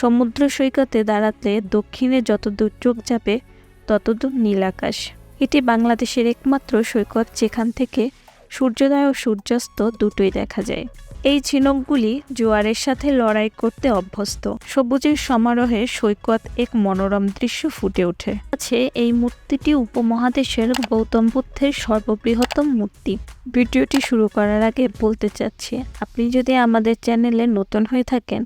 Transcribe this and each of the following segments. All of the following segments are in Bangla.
সমুদ্র সৈকতে দাঁড়াতে দক্ষিণে যতদূর চোখ যাবে, ততদূর নীল আকাশ। এটি বাংলাদেশের একমাত্র সৈকত যেখান থেকে সূর্যোদয় ও সূর্যাস্ত দুটোই দেখা যায়। এই ঝিনুকগুলি জোয়ারের সাথে লড়াই করতে অভ্যস্ত। সবুজের সমারোহে সৈকত এক মনোরম দৃশ্য ফুটে ওঠে। আছে এই মূর্তিটি উপমহাদেশের গৌতম বুদ্ধের সর্ববৃহত্তম মূর্তি। ভিডিওটি শুরু করার আগে বলতে চাচ্ছি, আপনি যদি আমাদের চ্যানেলে নতুন হয়ে থাকেন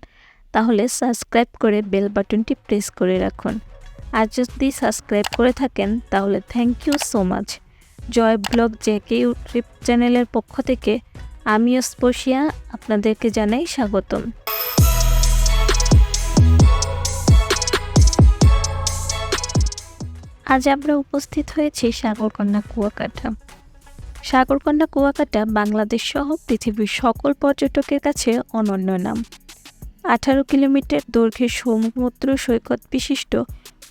তাহলে সাবস্ক্রাইব করে বেল বাটনটি প্রেস করে রাখুন। আর যদি সাবস্ক্রাইব করে থাকেন, তাহলে thank you so much. Joy blog JK YouTube চ্যানেলের পক্ষ থেকে আমি স্পর্শিয়া আপনাদেরকে জানাই স্বাগতম। আজ আমরা উপস্থিত হয়েছি সাগরকন্যা কুয়াকাটা। সাগরকন্যা কুয়াকাটা বাংলাদেশ সহ পৃথিবীর সকল পর্যটকের কাছে অনন্য নাম। আঠারো কিলোমিটার দৈর্ঘ্যের সমুদ্র সৈকত বিশিষ্ট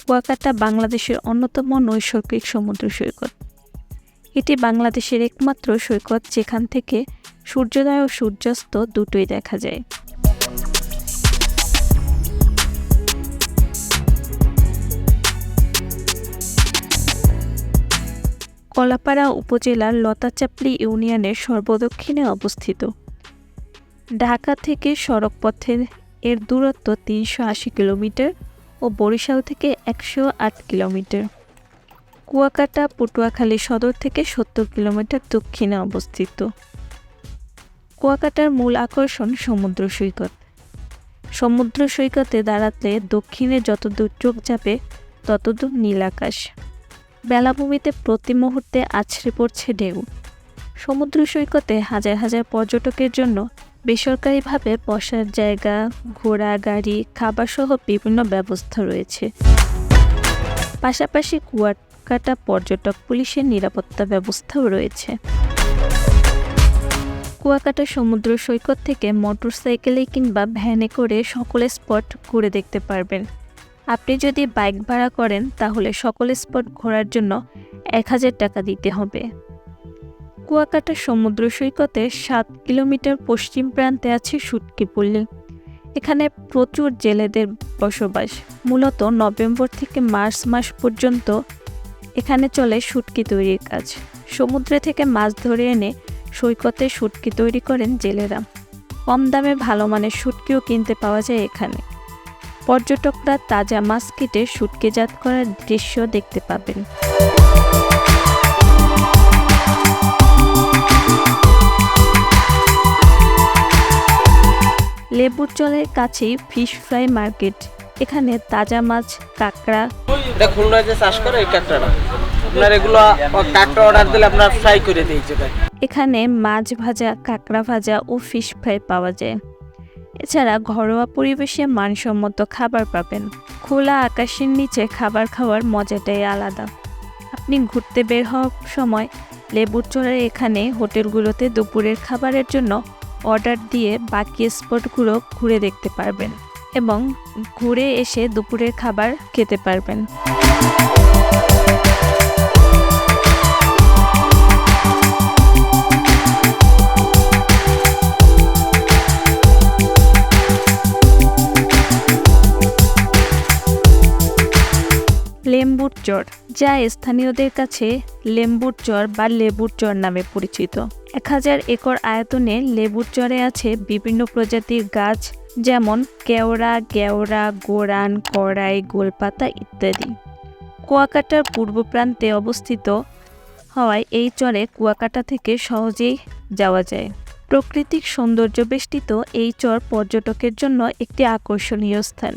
কুয়াকাটা বাংলাদেশের অন্যতম নৈসর্গিক সমুদ্র সৈকত। এটি বাংলাদেশের একমাত্র সৈকত যেখান থেকে সূর্যোদয় ও সূর্যাস্ত দুটোই দেখা যায়। কলাপাড়া উপজেলার লতাচাপলি ইউনিয়নের সর্বদক্ষিণে অবস্থিত। ঢাকা থেকে সড়কপথের এর দূরত্ব তিনশো আশি কিলোমিটার ও বরিশাল থেকে একশো আট কিলোমিটার। কুয়াকাটা পটুয়াখালী সদর থেকে সত্তর কিলোমিটার দক্ষিণে অবস্থিত। কুয়াকাটার মূল আকর্ষণ সমুদ্র সৈকত। সমুদ্র সৈকতে দাঁড়াতে দক্ষিণে যতদূর চোখ যাবে, ততদূর নীল আকাশ। বেলাভূমিতে প্রতি মুহূর্তে আছড়ে পড়ছে ঢেউ। সমুদ্র সৈকতে হাজার হাজার পর্যটকের জন্য বেসরকারিভাবে বসার জায়গা, ঘোড়া, গাড়ি, খাবারসহ বিভিন্ন ব্যবস্থা রয়েছে। পাশাপাশি কুয়াকাটা পর্যটক পুলিশের নিরাপত্তা ব্যবস্থাও রয়েছে। কুয়াকাটা সমুদ্র সৈকত থেকে মোটরসাইকেলে কিংবা ভ্যানে করে সকল স্পট ঘুরে দেখতে পারবেন। আপনি যদি বাইক ভাড়া করেন, তাহলে সকল স্পট ঘোরার জন্য এক হাজার টাকা দিতে হবে। কুয়াকাটা সমুদ্র সৈকতে সাত কিলোমিটার পশ্চিম প্রান্তে আছে সুটকিপল্লী এখানে প্রচুর জেলেদের বসবাস। মূলত নভেম্বর থেকে মার্চ মাস পর্যন্ত এখানে চলে শুটকি তৈরির কাজ। সমুদ্রে থেকে মাছ ধরে এনে সৈকতে শুটকি তৈরি করেন জেলেরা। কম দামে ভালো মানের শুটকিও কিনতে পাওয়া যায় এখানে। পর্যটকরা তাজা মাছ কেটে শুটকিজাত করার দৃশ্য দেখতে পাবেন। লেবুর জলের কাছেই ফিশ ফ্রাই মার্কেট এখানে তাজা মাছ কাঁকড়া। এটা খুলনায় যে চাষ করে এই কাঁকড়াটা আপনার এগুলো কাঁকড়া অর্ডার দিলে আপনার ফ্রাই করে দিই এখানে মাছ ভাজা কাঁকড়া ভাজা ও ফিশ ফ্রাই পাওয়া যায়। এছাড়া ঘরোয়া পরিবেশে মানসম্মত খাবার পাবেন। খোলা আকাশের নিচে খাবার খাওয়ার মজাটাই আলাদা। আপনি ঘুরতে বের হওয়ার সময় লেবুর চড়ের এখানে হোটেলগুলোতে দুপুরের খাবারের জন্য অর্ডার দিয়ে বাকি স্পটগুলো ঘুরে দেখতে পারবেন এবং ঘুরে এসে দুপুরের খাবার খেতে পারবেন। লেম্বুর চর যা স্থানীয়দের কাছে লেম্বুর চর বা লেবুর চর নামে পরিচিত। এক হাজার একর আয়তনে লেবুর চরে আছে বিভিন্ন প্রজাতির গাছ, যেমন কেওড়া, গেওড়া, গোরান, কড়াই, গোলপাতা ইত্যাদি। কুয়াকাটার পূর্ব প্রান্তে অবস্থিত হওয়ায় এই চরে কুয়াকাটা থেকে সহজেই যাওয়া যায়। প্রাকৃতিক সৌন্দর্য বেষ্টিত এই চর পর্যটকের জন্য একটি আকর্ষণীয় স্থান।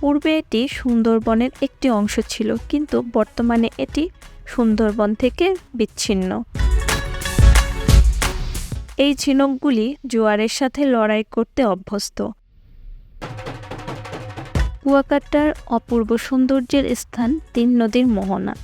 পূর্বে এটি সুন্দরবনের একটি অংশ ছিল, কিন্তু বর্তমানে এটি সুন্দরবন থেকে বিচ্ছিন্ন। এই ঝিনুকগুলি জোয়ারের সাথে লড়াই করতে অভ্যস্ত। কুয়াকাটার অপূর্ব সৌন্দর্যের স্থান তিন নদীর মোহনা।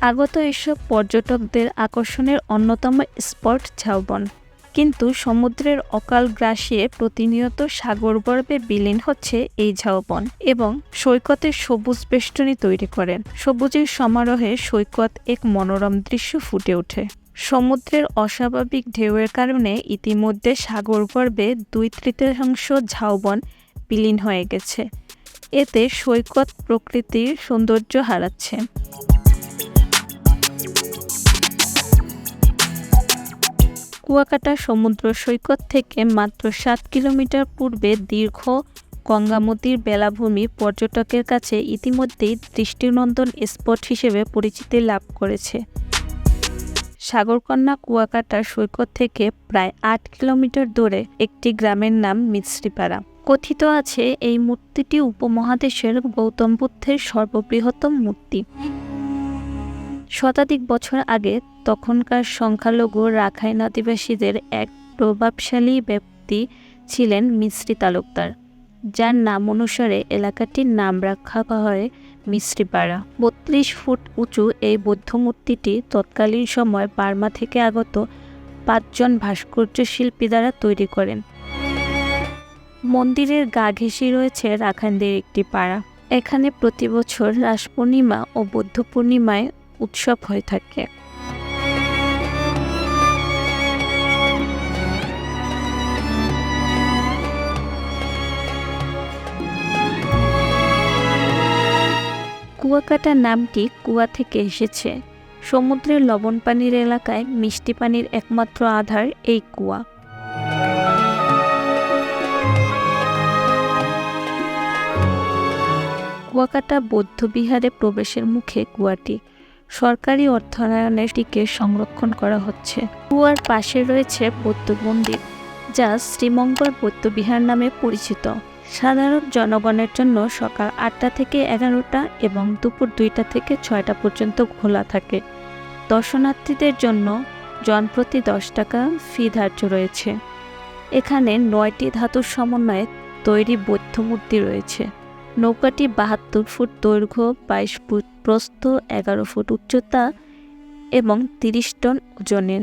আগত এসব পর্যটকদের আকর্ষণের অন্যতম স্পট ঝাউবন। কিন্তু সমুদ্রের অকাল গ্রাসে প্রতিনিয়ত সাগর সাগরগর্ভে বিলীন হচ্ছে এই ঝাউবন এবং সৈকতের সবুজ বেষ্টনী তৈরি করেন। সবুজের সমারোহে সৈকত এক মনোরম দৃশ্য ফুটে ওঠে। সমুদ্রের অস্বাভাবিক ঢেউয়ের কারণে ইতিমধ্যে সাগর সাগরগর্ভে দুই তৃতীয়াংশ ঝাউবন বিলীন হয়ে গেছে। এতে সৈকত প্রকৃতির সৌন্দর্য হারাচ্ছে। কুয়াকাটা সমুদ্র সৈকত থেকে মাত্র সাত কিলোমিটার পূর্বে দীর্ঘ গঙ্গামতির বেলাভূমি পর্যটকের কাছে ইতিমধ্যেই দৃষ্টিনন্দন স্পট হিসেবে পরিচিতি লাভ করেছে। সাগরকন্যা কুয়াকাটা সৈকত থেকে প্রায় আট কিলোমিটার দূরে একটি গ্রামের নাম মিশ্রিপাড়া কথিত আছে, এই মূর্তিটি উপমহাদেশের গৌতম বুদ্ধের সর্ববৃহত্তম মূর্তি। শতাধিক বছর আগে তখনকার সংখ্যালঘু রাখাইন আদিবাসীদের এক প্রভাবশালী ব্যক্তি ছিলেন মিশ্রি তালুকদার। যার নাম অনুসারে এলাকাটির নাম রাখা হয় মিশ্রিপাড়া বত্রিশ ফুট উঁচু এই বৌদ্ধ মূর্তিটি তৎকালীন সময় বার্মা থেকে আগত পাঁচজন ভাস্কর্য শিল্পী দ্বারা তৈরি করেন। মন্দিরের গা ঘেঁষি রয়েছে রাখাইনদের একটি পাড়া। এখানে প্রতি বছর রাস পূর্ণিমা ও বৌদ্ধ পূর্ণিমায় উৎসব হয়ে থাকে। কুয়াকাটা নামটি কুয়া থেকে এসেছে। সমুদ্রের লবণ পানির এলাকায় মিষ্টি পানির একমাত্র আধার এই কুয়া। কুয়াকাটা বৌদ্ধবিহারে প্রবেশের মুখে কুয়াটি। সরকারি অর্থায়নের দিকে সংরক্ষণ করা হচ্ছে। কুয়ার পাশে রয়েছে বৌদ্ধ মন্দির, যা শ্রীমঙ্গল বৌদ্ধবিহার নামে পরিচিত। সাধারণ জনগণের জন্য সকাল আটটা থেকে এগারোটা এবং দুপুর দুইটা থেকে ছয়টা পর্যন্ত খোলা থাকে। দর্শনার্থীদের জন্য জনপ্রতি দশ টাকা ফি ধার্য রয়েছে। এখানে নয়টি ধাতুর সমন্বয়ে তৈরি বৌদ্ধ মূর্তি রয়েছে। নৌকাটি বাহাত্তর ফুট দৈর্ঘ্য, বাইশ ফুট প্রস্থ, এগারো ফুট উচ্চতা এবং তিরিশ টন ওজনের।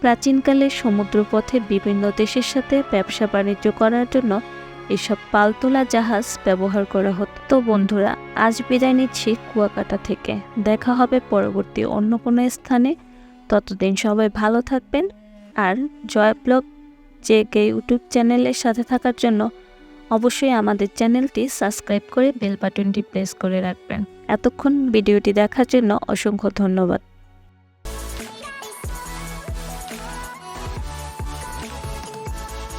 প্রাচীনকালে সমুদ্রপথে বিভিন্ন দেশের সাথে ব্যবসা বাণিজ্য করার জন্য এসব পালতোলা জাহাজ ব্যবহার করা হতো। তো বন্ধুরা, আজ বিদায় নিচ্ছি কুয়াকাটা থেকে। দেখা হবে পরবর্তী অন্য কোনো স্থানে। ততদিন সবাই ভালো থাকবেন আর জয় ব্লগ যে কে ইউটিউব চ্যানেলের সাথে থাকার জন্য অবশ্যই আমাদের চ্যানেলটি সাবস্ক্রাইব করে বেল বাটনটি প্রেস করে রাখবেন। এতক্ষণ ভিডিওটি দেখার জন্য অসংখ্য ধন্যবাদ।